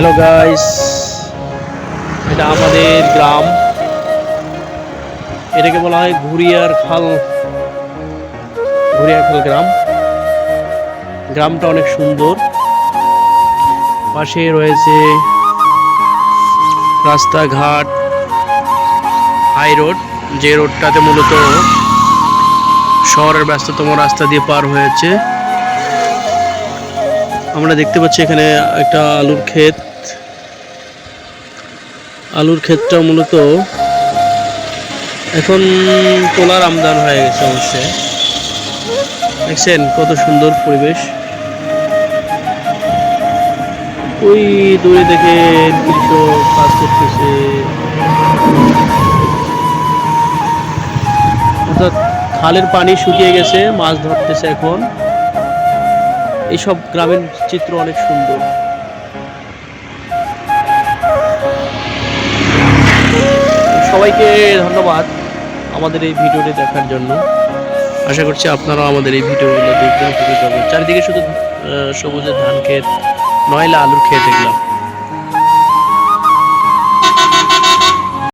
Hello guys এটা আমাদের গ্রাম। এটাকে বলা হয় ঘুরিয়ার খাল। ঘুরিয়ার খাল গ্রাম। গ্রামটা অনেক সুন্দর। পাশে রয়েছে রাস্তাঘাট, হাই রোড, যে রোডটাতে মূলত শহরের ব্যস্ততম রাস্তা দিয়ে পার হয়েছে। আমরা দেখতে পাচ্ছি এখানে একটা আলুর ক্ষেত। আলুর ক্ষেতটা মূলত এখন তোলার আমদান হয়ে গেছে অবশ্যই। দেখছেন কত সুন্দর পরিবেশ। ওই দূরে দেখে কৃষক কাজ করতেছে। অর্থাৎ খালের পানি শুকিয়ে গেছে, মাছ ধরতেছে এখন। এইসব গ্রামের চিত্র অনেক সুন্দর। সবাইকে ধন্যবাদ আমাদের এই ভিডিওটি দেখার জন্য। আশা করছি আপনারাও আমাদের এই ভিডিওগুলো দেখবেন, খুবই চারিদিকে শুধু সবুজে সবুজের ধান ক্ষেত, নয়লা আলুর ক্ষেত এগুলো।